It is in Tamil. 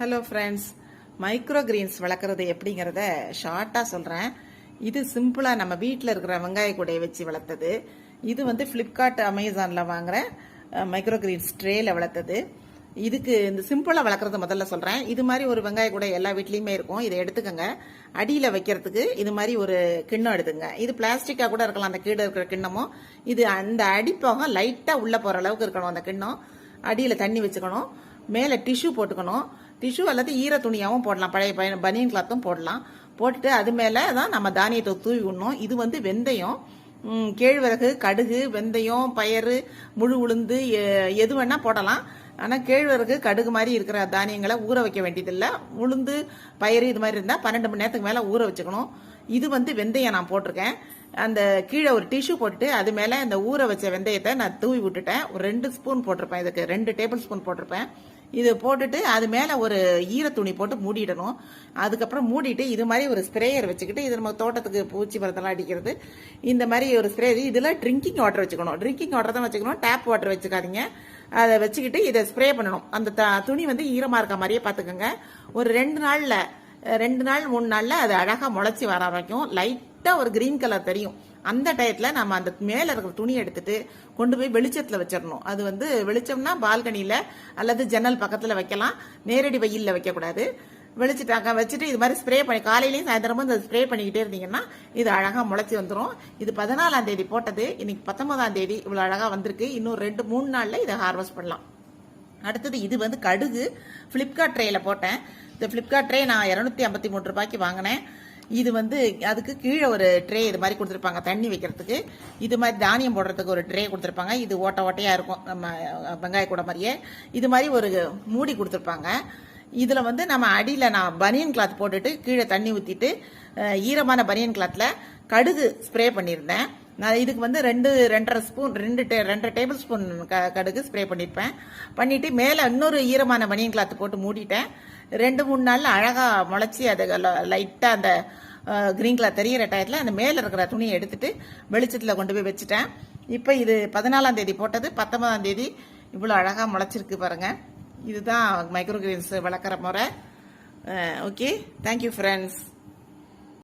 ஹலோ ஃப்ரெண்ட்ஸ் மைக்ரோ கிரீன்ஸ் வளர்க்குறது எப்படிங்கிறத ஷார்ட்டாக சொல்கிறேன் இது சிம்பிளாக நம்ம வீட்டில் இருக்கிற வெங்காய கூடையை வச்சு வளர்த்தது. இது வந்து ஃப்ளிப்கார்ட் அமேசானில் வாங்குகிற மைக்ரோ கிரீன்ஸ் ட்ரேயில் வளர்த்தது. இதுக்கு இந்த சிம்பிளாக வளர்க்குறது முதல்ல சொல்கிறேன் இது மாதிரி ஒரு வெங்காய கூடை எல்லா வீட்லேயுமே இருக்கும். இதை எடுத்துக்கோங்க. அடியில் வைக்கிறதுக்கு இது மாதிரி ஒரு கிண்ணம் எடுத்துங்க. இது பிளாஸ்டிக்காக கூட இருக்கலாம். அந்த கீழே இருக்கிற கிண்ணமும் இது அந்த அடிப்பாக லைட்டாக உள்ளே போகிற அளவுக்கு இருக்கணும் அந்த கிண்ணம். அடியில் தண்ணி வச்சுக்கணும். மேலே டிஷ்யூ போட்டுக்கணும். டிஷ்யூ அல்லது ஈர துணியாகவும் போடலாம். பழைய பையன் பனியன் கிளாத்தும் போடலாம். போட்டுட்டு அது மேலே தான் நம்ம தானியத்தை தூவி விடணும். இது வந்து வெந்தயம் கேழ்வரகு கடுகு வெந்தயம் பயறு முழு உளுந்து எ- எது வேணால் போடலாம். ஆனால் கேழ்வரகு கடுகு மாதிரி இருக்கிற தானியங்களை ஊற வைக்க வேண்டியதில்லை. உளுந்து பயிறு இது மாதிரி இருந்தால் பன்னெண்டு மணி நேரத்துக்கு மேலே ஊற வச்சுக்கணும். இது வந்து வெந்தயம் நான் போட்டிருக்கேன். அந்த கீழே ஒரு டிஷ்யூ போட்டுட்டு அது மேலே இந்த ஊற வச்ச வெந்தயத்தை நான் தூவி விட்டுட்டேன். ஒரு ரெண்டு ஸ்பூன் போட்டிருப்பேன். இதுக்கு ரெண்டு டேபிள் ஸ்பூன் போட்டிருப்பேன். இது போட்டுட்டு அது மேலே ஒரு ஈர துணி போட்டு மூடிடணும். அதுக்கப்புறம் மூடிட்டு இது மாதிரி ஒரு ஸ்ப்ரேயர் வச்சுக்கிட்டு இது நம்ம தோட்டத்துக்கு பூச்சி மரத்தெல்லாம் அடிக்கிறது. இந்த மாதிரி ஒரு ஸ்ப்ரே இதில் ட்ரிங்கிங் வாட்டர் வச்சுக்கணும். ட்ரிங்கிங் வாட்டர் தான் வச்சுக்கணும். டேப் வாட்டர் வச்சுக்காதீங்க. அதை வச்சுக்கிட்டு இதை ஸ்ப்ரே பண்ணணும். அந்த த- துணி வந்து ஈரமாக இருக்க மாதிரியே பார்த்துக்கோங்க. ஒரு ரெண்டு நாளில் ரெண்டு நாள் மூணு நாளில் அது அழகாக முளைச்சி வர வரைக்கும் லைட்டாக ஒரு க்ரீன் கலர் தெரியும். அந்த டயத்தில் நம்ம அந்த மேலே இருக்கிற துணி எடுத்துட்டு கொண்டு போய் வெளிச்சத்தில் வச்சிடணும். அது வந்து வெளிச்சம்னா பால்கனியில் அல்லது ஜன்னல் பக்கத்தில் வைக்கலாம். நேரடி வெயிலில் வைக்கக்கூடாது. வெளிச்சிட்டாங்க வச்சுட்டு இது மாதிரி ஸ்ப்ரே பண்ணி காலையிலையும் சாயந்தரமும் இந்த ஸ்ப்ரே பண்ணிக்கிட்டே இருந்தீங்கன்னா இது அழகாக முளைச்சி வந்துடும் இது பதினாலாம் தேதி போட்டது. இன்னைக்கு பத்தொன்பதாம் தேதி இவ்வளோ அழகாக வந்திருக்கு. இன்னும் ரெண்டு மூணு நாளில் இதை ஹார்வெஸ்ட் பண்ணலாம். அடுத்தது இது வந்து கடுகு. ஃப்ளிப்கார்ட் ட்ரேயில் போட்டேன். இந்த ஃப்ளிப்கார்ட் ட்ரே நான் இரநூத்தி ஐம்பத்தி மூணு ரூபாய்க்கு வாங்கினேன். இது வந்து அதுக்கு கீழே ஒரு ட்ரே இது மாதிரி கொடுத்துருப்பாங்க தண்ணி வைக்கிறதுக்கு. இது மாதிரி தானியம் போடுறதுக்கு ஒரு ட்ரே கொடுத்துருப்பாங்க. இது ஓட்ட ஓட்டையாக இருக்கும் நம்ம வெங்காய கூட மாதிரியே. இது மாதிரி ஒரு மூடி கொடுத்துருப்பாங்க. இதில் வந்து நம்ம அடியில் நான் பனியன் கிளாத் போட்டுட்டு கீழே தண்ணி ஊற்றிட்டு ஈரமான பனியன் கிளாத்தில் கடுகு ஸ்ப்ரே பண்ணியிருந்தேன். நான் இதுக்கு வந்து ரெண்டு ரெண்டரை ஸ்பூன் ரெண்டு டே ரெண்டரை டேபிள் ஸ்பூன் க கடுகு ஸ்ப்ரே பண்ணியிருப்பேன் பண்ணிவிட்டு மேலே இன்னொரு ஈரமான பனியன் கிளாத் போட்டு மூடிட்டேன். ரெண்டு மூணு நாளில் அழகாக முளைச்சி அது லைட்டாக அந்த க்ரீன் கிளாத் தெரியிற டயத்தில் அந்த மேலே இருக்கிற துணியை எடுத்துட்டு வெளிச்சத்தில் கொண்டு போய் வச்சுட்டேன். இப்போ இது பதினாலாம் தேதி போட்டது. பத்தொன்பதாம் தேதி இவ்வளோ அழகாக முளைச்சிருக்கு பாருங்கள் இதுதான் மைக்ரோ கிரீன்ஸ் வளர்க்குற முறை. ஓகே. Thank you friends